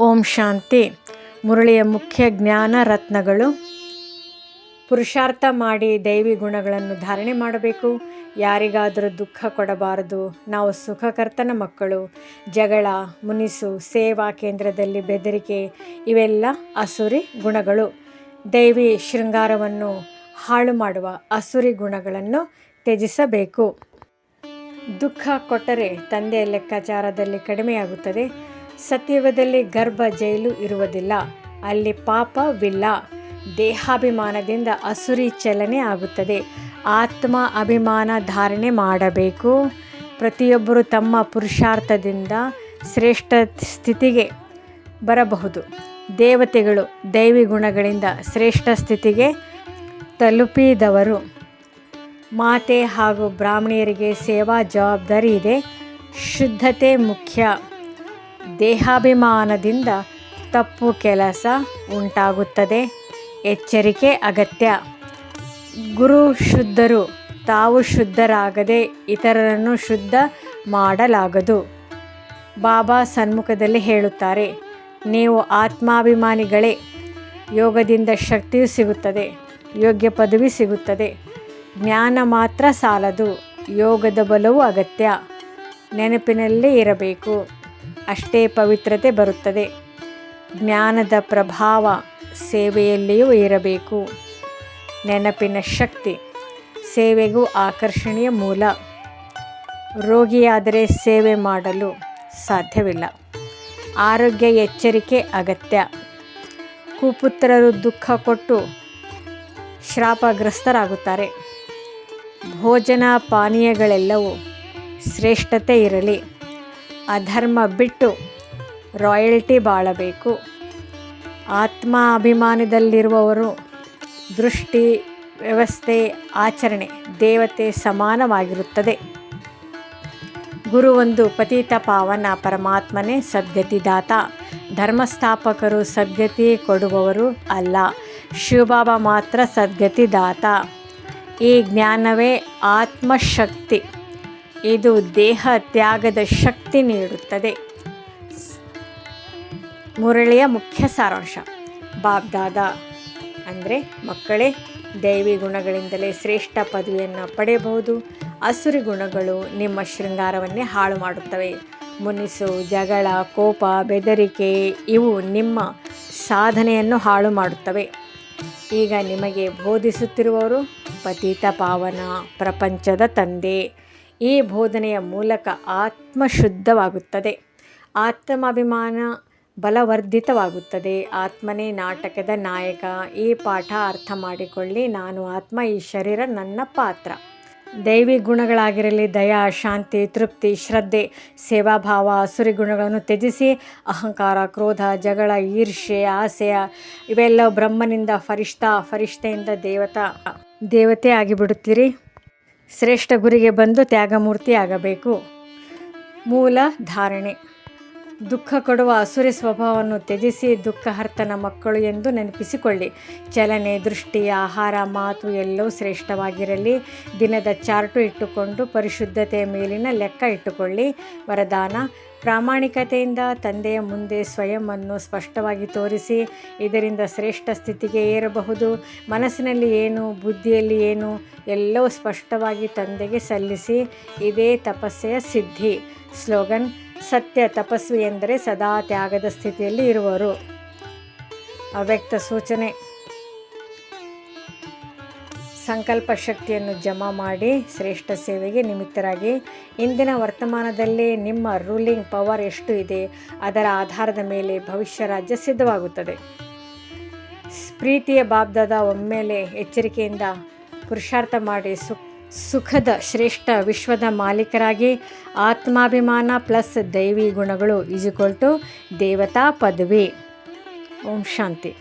ಓಂ ಶಾಂತಿ. ಮುರಳಿಯ ಮುಖ್ಯ ಜ್ಞಾನ ರತ್ನಗಳು. ಪುರುಷಾರ್ಥ ಮಾಡಿ ದೈವಿ ಗುಣಗಳನ್ನು ಧಾರಣೆ ಮಾಡಬೇಕು. ಯಾರಿಗಾದರೂ ದುಃಖ ಕೊಡಬಾರದು. ನಾವು ಸುಖಕರ್ತನ ಮಕ್ಕಳು. ಜಗಳ, ಮುನಿಸು, ಸೇವಾ ಕೇಂದ್ರದಲ್ಲಿ ಬೆದರಿಕೆ ಇವೆಲ್ಲ ಅಸುರಿ ಗುಣಗಳು. ದೈವಿ ಶೃಂಗಾರವನ್ನು ಹಾಳು ಮಾಡುವ ಅಸುರಿ ಗುಣಗಳನ್ನು ತ್ಯಜಿಸಬೇಕು. ದುಃಖ ಕೊಟ್ಟರೆ ತಂದೆಯ ಲೆಕ್ಕಾಚಾರದಲ್ಲಿ ಕಡಿಮೆಯಾಗುತ್ತದೆ. ಸತ್ಯುಗದಲ್ಲಿ ಗರ್ಭ ಜೈಲು ಇರುವುದಿಲ್ಲ. ಅಲ್ಲಿ ಪಾಪವಿಲ್ಲ ದೇಹಾಭಿಮಾನದಿಂದ ಅಸುರಿ ಚಲನೆ ಆಗುತ್ತದೆ. ಆತ್ಮ ಅಭಿಮಾನ ಧಾರಣೆ ಮಾಡಬೇಕು. ಪ್ರತಿಯೊಬ್ಬರು ತಮ್ಮ ಪುರುಷಾರ್ಥದಿಂದ ಶ್ರೇಷ್ಠ ಸ್ಥಿತಿಗೆ ಬರಬಹುದು. ದೇವತೆಗಳು ದೈವಿ ಗುಣಗಳಿಂದ ಶ್ರೇಷ್ಠ ಸ್ಥಿತಿಗೆ ತಲುಪಿದವರು. ಮಾತೆ ಹಾಗೂ ಬ್ರಾಹ್ಮಣಿಯರಿಗೆ ಸೇವಾ ಜವಾಬ್ದಾರಿ ಇದೆ. ಶುದ್ಧತೆ ಮುಖ್ಯ. ದೇಹಾಭಿಮಾನದಿಂದ ತಪ್ಪು ಕೆಲಸ ಉಂಟಾಗುತ್ತದೆ. ಎಚ್ಚರಿಕೆ ಅಗತ್ಯ. ಗುರು ಶುದ್ಧರು ತಾವು ಶುದ್ಧರಾಗದೆ ಇತರರನ್ನು ಶುದ್ಧ ಮಾಡಲಾಗದು. ಬಾಬಾ ಸನ್ಮುಖದಲ್ಲಿ ಹೇಳುತ್ತಾರೆ, ನೀವು ಆತ್ಮಾಭಿಮಾನಿಗಳೇ, ಯೋಗದಿಂದ ಶಕ್ತಿಯು ಸಿಗುತ್ತದೆ, ಯೋಗ್ಯ ಪದವಿ ಸಿಗುತ್ತದೆ. ಜ್ಞಾನ ಮಾತ್ರ ಸಾಲದು, ಯೋಗದ ಬಲವು ಅಗತ್ಯ. ನೆನಪಿನಲ್ಲೇ ಇರಬೇಕು. ಅಷ್ಟೇ ಪವಿತ್ರತೆ ಬರುತ್ತದೆ. ಜ್ಞಾನದ ಪ್ರಭಾವ ಸೇವೆಯಲ್ಲಿಯೂ ಇರಬೇಕು. ನೆನಪಿನ ಶಕ್ತಿ ಸೇವೆಗೂ ಆಕರ್ಷಣೀಯ ಮೂಲ. ರೋಗಿಯಾದರೆ ಸೇವೆ ಮಾಡಲು ಸಾಧ್ಯವಿಲ್ಲ. ಆರೋಗ್ಯ ಎಚ್ಚರಿಕೆ ಅಗತ್ಯ. ಕುಪುತ್ರರು ದುಃಖ ಕೊಟ್ಟು ಶ್ರಾಪಗ್ರಸ್ತರಾಗುತ್ತಾರೆ. ಭೋಜನ ಪಾನೀಯಗಳೆಲ್ಲವೂ ಶ್ರೇಷ್ಠತೆ ಇರಲಿ. ಅಧರ್ಮ ಬಿಟ್ಟು ರಾಯಲ್ಟಿ ಬಾಳಬೇಕು. ಆತ್ಮ ಅಭಿಮಾನದಲ್ಲಿರುವವರು ದೃಷ್ಟಿ, ವ್ಯವಸ್ಥೆ, ಆಚರಣೆ, ದೇವತೆ ಸಮಾನವಾಗಿರುತ್ತದೆ. ಗುರು ಒಂದು ಪತಿತ ಪಾವನ ಪರಮಾತ್ಮನೇ ಸದ್ಗತಿದಾತ. ಧರ್ಮಸ್ಥಾಪಕರು ಸದ್ಗತಿ ಕೊಡುವವರು ಅಲ್ಲ, ಶಿವಬಾಬಾ ಮಾತ್ರ ಸದ್ಗತಿದಾತ. ಈ ಜ್ಞಾನವೇ ಆತ್ಮಶಕ್ತಿ. ಇದು ದೇಹ ತ್ಯಾಗದ ಶಕ್ತಿ ನೀಡುತ್ತದೆ. ಮುರಳಿಯ ಮುಖ್ಯ ಸಾರಾಂಶ. ಬಾಬ್ದಾದ ಅಂದರೆ ಮಕ್ಕಳೇ, ದೈವಿ ಗುಣಗಳಿಂದಲೇ ಶ್ರೇಷ್ಠ ಪದವಿಯನ್ನು ಪಡೆಯಬಹುದು. ಅಸುರಿ ಗುಣಗಳು ನಿಮ್ಮ ಶೃಂಗಾರವನ್ನೇ ಹಾಳು ಮಾಡುತ್ತವೆ. ಮುನಿಸು, ಜಗಳ, ಕೋಪ, ಬೆದರಿಕೆ ಇವು ನಿಮ್ಮ ಸಾಧನೆಯನ್ನು ಹಾಳು ಮಾಡುತ್ತವೆ. ಈಗ ನಿಮಗೆ ಬೋಧಿಸುತ್ತಿರುವವರು ಪತಿತ ಪಾವನ, ಪ್ರಪಂಚದ ತಂದೆ. ಈ ಬೋಧನೆಯ ಮೂಲಕ ಆತ್ಮ ಶುದ್ಧವಾಗುತ್ತದೆ ಆತ್ಮಾಭಿಮಾನ ಬಲವರ್ಧಿತವಾಗುತ್ತದೆ. ಆತ್ಮನೇ ನಾಟಕದ ನಾಯಕ. ಈ ಪಾಠ ಅರ್ಥ ಮಾಡಿಕೊಳ್ಳಿ. ನಾನು ಆತ್ಮ, ಈ ಶರೀರ ನನ್ನ ಪಾತ್ರ. ದೈವಿ ಗುಣಗಳಾಗಿರಲಿ, ದಯಾ, ಶಾಂತಿ, ತೃಪ್ತಿ, ಶ್ರದ್ಧೆ, ಸೇವಾಭಾವ, ಅಸುರಿ ಗುಣಗಳನ್ನು ತ್ಯಜಿಸಿ, ಅಹಂಕಾರ, ಕ್ರೋಧ, ಜಗಳ ಈರ್ಷೆ ಆಸೆಯ ಇವೆಲ್ಲ ಬ್ರಹ್ಮನಿಂದ ಫರಿಷ್ಠ, ಫರಿಷ್ಠೆಯಿಂದ ದೇವತಾ, ದೇವತೆ ಆಗಿಬಿಡುತ್ತೀರಿ. ಶ್ರೇಷ್ಠ ಗುರಿಗೆ ಬಂದು ತ್ಯಾಗಮೂರ್ತಿ ಆಗಬೇಕು ಮೂಲ ಧಾರಣೆ. ದುಃಖ ಕೊಡುವ ಅಸುರಿ ಸ್ವಭಾವವನ್ನು ತ್ಯಜಿಸಿ ದುಃಖಹರ್ತನ ಮಕ್ಕಳು ಎಂದು ನೆನಪಿಸಿಕೊಳ್ಳಿ. ಚಲನೆ, ದೃಷ್ಟಿ, ಆಹಾರ, ಮಾತು ಎಲ್ಲವೂ ಶ್ರೇಷ್ಠವಾಗಿರಲಿ. ದಿನದ ಚಾರ್ಟು ಇಟ್ಟುಕೊಂಡು ಪರಿಶುದ್ಧತೆಯ ಮೇಲಿನ ಲೆಕ್ಕ ಇಟ್ಟುಕೊಳ್ಳಿ. ವರದಾನ, ಪ್ರಾಮಾಣಿಕತೆಯಿಂದ ತಂದೆಯ ಮುಂದೆ ಸ್ವಯಂವನ್ನು ಸ್ಪಷ್ಟವಾಗಿ ತೋರಿಸಿ, ಇದರಿಂದ ಶ್ರೇಷ್ಠ ಸ್ಥಿತಿಗೆ ಏರಬಹುದು. ಮನಸ್ಸಿನಲ್ಲಿ ಏನು, ಬುದ್ಧಿಯಲ್ಲಿ ಏನು, ಎಲ್ಲವೂ ಸ್ಪಷ್ಟವಾಗಿ ತಂದೆಗೆ ಸಲ್ಲಿಸಿ, ಇದೇ ತಪಸ್ಸೆಯ ಸಿದ್ಧಿ. ಸ್ಲೋಗನ್ ಸತ್ಯ ತಪಸ್ವಿ ಎಂದರೆ ಸದಾ ತ್ಯಾಗದ ಸ್ಥಿತಿಯಲ್ಲಿ ಇರುವರು. ಅವ್ಯಕ್ತ ಸೂಚನೆ. ಸಂಕಲ್ಪ ಶಕ್ತಿಯನ್ನು ಜಮಾ ಮಾಡಿ ಶ್ರೇಷ್ಠ ಸೇವೆಗೆ ನಿಮಿತ್ತರಾಗಿ ಇಂದಿನ ವರ್ತಮಾನದಲ್ಲಿ ನಿಮ್ಮ ರೂಲಿಂಗ್ ಪವರ್ ಎಷ್ಟು ಇದೆ ಅದರ ಆಧಾರದ ಮೇಲೆ ಭವಿಷ್ಯ ರಾಜ್ಯ ಸಿದ್ಧವಾಗುತ್ತದೆ. ಪ್ರೀತಿಯ ಬಾಬ್ದಾದ ಒಮ್ಮೆಲೆ ಎಚ್ಚರಿಕೆಯಿಂದ ಪುರುಷಾರ್ಥ ಮಾಡಿ ಸು ಸುಖದ ಶ್ರೇಷ್ಠ ವಿಶ್ವದ ಮಾಲೀಕರಾಗಿ ಆತ್ಮಾಭಿಮಾನ ಪ್ಲಸ್ ದೈವಿ ಗುಣಗಳು ಈಜುಕೊಳ್ಟು ದೇವತಾ ಪದವಿ. ಓಂ ಶಾಂತಿ.